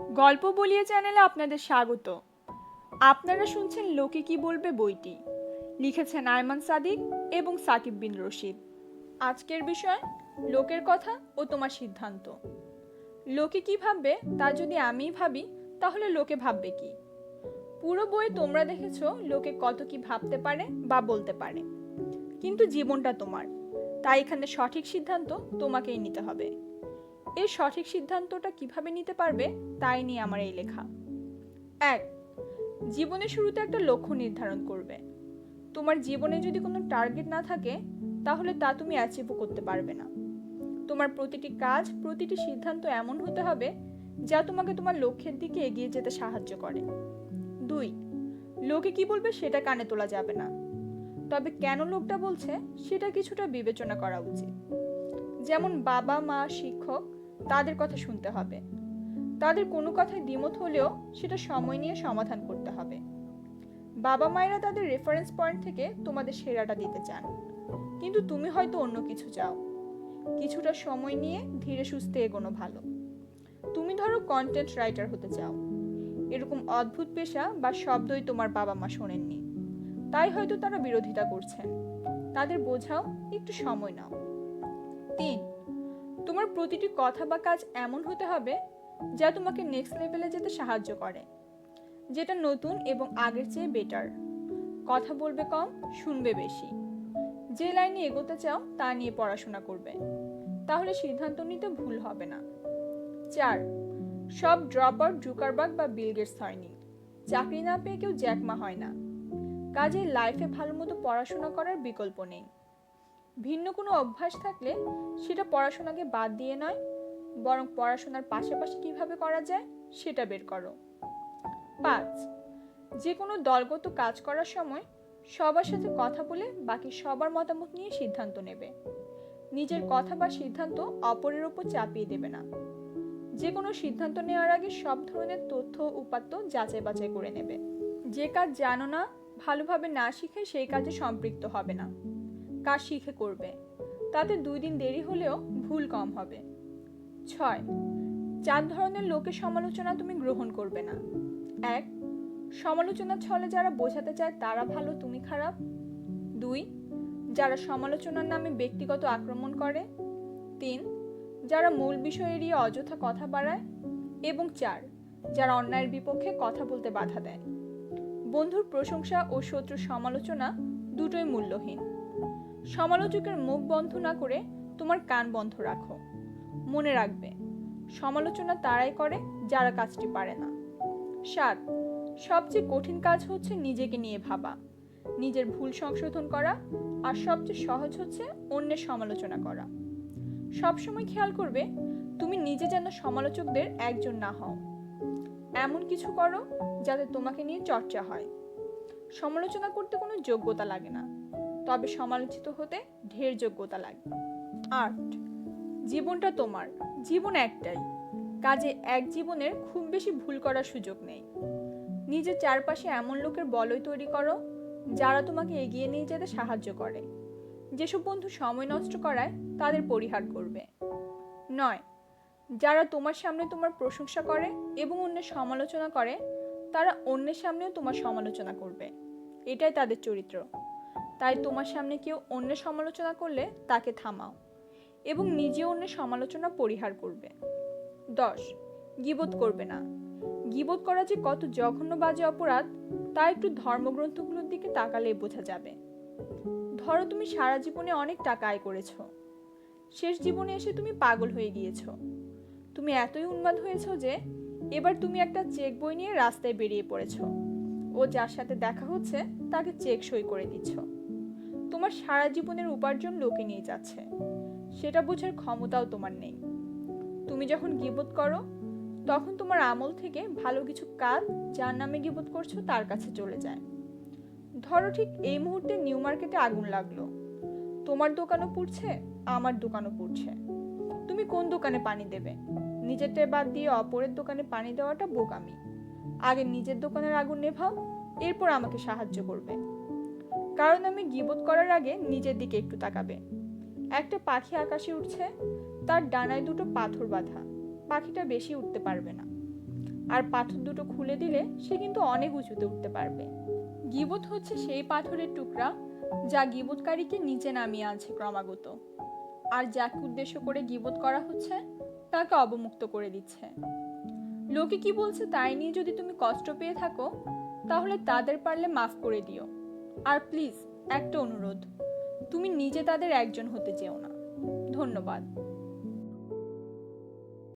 গল্প বলিয়ে চ্যানেলে আপনাদের স্বাগত। আপনারা শুনছেন লোকে কি বলবে বইটি। লিখেছেন আয়মান সাদিক এবং সাকিব বিন রশিদ। আজকের বিষয়, লোকের কথা ও তোমার সিদ্ধান্ত। লোকে কি ভাববে, তা যদি আমিই ভাবি, তাহলে লোকে ভাববে কি? পুরো বই তোমরা দেখেছ, লোকে কত কি ভাবতে পারে বা বলতে পারে। কিন্তু জীবনটা তোমার। তাই এখানে সঠিক সিদ্ধান্ত তোমাকেই নিতে হবে। এর সঠিক সিদ্ধান্তটা কীভাবে নিতে পারবে, তাই নিয়ে আমার এই লেখা। এক, জীবনের শুরুতে একটা লক্ষ্য নির্ধারণ করবে। তোমার জীবনে যদি কোনো টার্গেট না থাকে, তাহলে তা তুমি অ্যাচিভও করতে পারবে না। তোমার প্রতিটি কাজ, প্রতিটি সিদ্ধান্ত এমন হতে হবে, যা তোমাকে তোমার লক্ষ্যের দিকে এগিয়ে যেতে সাহায্য করে। দুই, লোকে কি বলবে সেটা কানে তোলা যাবে না। তবে কেন লোকটা বলছে, সেটা কিছুটা বিবেচনা করা উচিত। যেমন বাবা, মা, শিক্ষক তাদের কথা শুনতে হবে। তাদের কোনো কথায় দ্বিমত হলেও সেটা সময় নিয়ে সমাধান করতে হবে। বাবা মায়েরা তাদের রেফারেন্স পয়েন্ট থেকে তোমাদের সেরাটা দিতে চান। কিন্তু তুমি হয়তো অন্য কিছু চাও। কিছুটা সময় নিয়ে ধীরে সুস্থে এগোনো ভালো। তুমি ধরো কন্টেন্ট রাইটার হতে চাও। এরকম অদ্ভুত পেশা বা শব্দই তোমার বাবা মা শোনেননি। তাই হয়তো তারা বিরোধিতা করছেন। তাদের বোঝাও একটু সময় নাও। তিন তোমার প্রতিটি কথা বা কাজ এমন হতে হবে যা তোমাকে নেক্সট লেভেলে যেতে সাহায্য করে, যেটা নতুন এবং আগের চেয়ে বেটার কথা বলবে কম, শুনবে বেশি। যে লাইনে এগোতে চাও, তা নিয়ে পড়াশোনা করবে। তাহলে সিদ্ধান্ত নিতে ভুল হবে না। চার, সব ড্রপ আউট জুকারবার্গ বা বিল গেটস হয়নি। চাকরি না পেয়ে কেউ জ্যাকমা হয় না। কাজে লাইফে ভালো মতো পড়াশোনা করার বিকল্প নেই। ভিন্ন কোনো অভ্যাস থাকলে সেটা পড়াশোনাকে বাদ দিয়ে নয়, বরং পড়াশোনার পাশাপাশি কীভাবে করা যায় সেটা বের করো। পাঁচ যে কোনো দলগত কাজ করার সময় সবার সাথে কথা বলে বাকি সবার মতামত নিয়ে সিদ্ধান্ত নেবে। নিজের কথা বা সিদ্ধান্ত অপরের ওপর চাপিয়ে দেবে না। যে কোনো সিদ্ধান্ত নেওয়ার আগে সব ধরনের তথ্য উপাত্ত যাচাই বাছাই করে নেবে। যে কাজ জানো না, ভালোভাবে না শিখে সেই কাজে সম্পৃক্ত হবে না। কাজ শিখে করবে। তাতে দুই দিন দেরি হলেও ভুল কম হবে। ছয়, চার ধরনের লোকের সমালোচনা তুমি গ্রহণ করবে না। এক, সমালোচনার ছলে যারা বোঝাতে চায় তারা ভালো, তুমি খারাপ। দুই, যারা সমালোচনার নামে ব্যক্তিগত আক্রমণ করে। তিন, যারা মূল বিষয় এড়িয়ে অযথা কথা বাড়ায়। এবং চার, যারা অন্যায়ের বিপক্ষে কথা বলতে বাধা দেয়। বন্ধুর প্রশংসা ও শত্রুর সমালোচনা দুটোই মূল্যহীন। সমালোচকের মুখ বন্ধ না করে তোমার কান বন্ধ রাখো। মনে রাখবে, সমালোচনা তারাই করে যারা কাজটি পারে না। সাত, সবচেয়ে কঠিন কাজ হচ্ছে নিজেকে নিয়ে ভাবা। নিজের ভুল সংশোধন করা আর সবচেয়ে সহজ হচ্ছে অন্যের সমালোচনা করা। সবসময় খেয়াল করবে, তুমি নিজে যেন সমালোচকদের একজন না হও। এমন কিছু করো যাতে তোমাকে নিয়ে চর্চা হয়। সমালোচনা করতে কোনো যোগ্যতা লাগে না। তবে সমালোচিত হতে ঢের যোগ্যতা লাগে। আট জীবনটা তোমার, জীবন একটাই। কাজে এক জীবনের খুব বেশি ভুল করার সুযোগ নেই। নিজের চারপাশে এমন লোকের বলয় তৈরি করো, যারা তোমাকে এগিয়ে নিয়ে যেতে সাহায্য করে। যেসব বন্ধু সময় নষ্ট করায় তাদের পরিহার করবে। নয়, যারা তোমার সামনে তোমার প্রশংসা করে এবং অন্যের সমালোচনা করে, তারা অন্যের সামনেও তোমার সমালোচনা করবে। এটাই তাদের চরিত্র। তাই তোমার সামনে কেউ অন্যের সমালোচনা করলে তাকে থামাও এবং নিজে অন্যের সমালোচনা পরিহার করবে। দশ গিবোধ করবে না। গিবোধ করা যে কত জঘন্য বাজে অপরাধ, তা একটু ধর্মগ্রন্থগুলোর দিকে তাকালে বোঝা যাবে। ধরো তুমি সারা জীবনে অনেক টাকা আয় করেছ। শেষ জীবনে এসে তুমি পাগল হয়ে গিয়েছ। তুমি এতই উন্মাদ হয়েছো যে, এবার তুমি একটা চেক বই নিয়ে রাস্তায় বেরিয়ে পড়েছো। ও যার সাথে দেখা হচ্ছে, তাকে চেক সই করে দিচ্ছ। তোমার সারা জীবনের উপার্জন লোকে নিয়ে যাচ্ছে। সেটা বোঝার ক্ষমতাও তোমার নেই। তুমি যখন গিবোধ করো, তখন তোমার আমল থেকে ভালো কিছু কাজ যার নামে গিবোধ করছ তার কাছে চলে যায়। ধরো ঠিক এই মুহূর্তে নিউ মার্কেটে আগুন লাগল। তোমার দোকানও পুড়ছে, আমার দোকানও পুড়ছে। তুমি কোন দোকানে পানি দেবে? নিজেরটা বাদ দিয়ে অপরের দোকানে পানি দেওয়াটা বোকামি। আগে নিজের দোকানের আগুন নেভাও, এরপর আমাকে সাহায্য করবে। কারণ আমি গিবোধ করার আগে নিজের দিকে একটু তাকাবে। একটা পাখি আকাশে উঠছে তার ডানায় দুটো পাথর বাঁধা। পাখিটা বেশি উঠতে পারবে না। আর পাথর দুটো খুলে দিলে সে কিন্তু অনেক উঁচুতে উঠতে পারবে। গিবত হচ্ছে সেই পাথরের টুকরা যা গিবতকারীকে নিচে নামিয়ে আনছে ক্রমাগত। আর যাকে উদ্দেশ্য করে গিবত করা হচ্ছে, তাকে অবমুক্ত করে দিচ্ছে। লোকে কি বলছে তাই নিয়ে যদি তুমি কষ্ট পেয়ে থাকো, তাহলে তাদের পারলে মাফ করে দিও। আর প্লিজ একটা অনুরোধ। তুমি নিজে তাদের একজন হতে চেও না। ধন্যবাদ।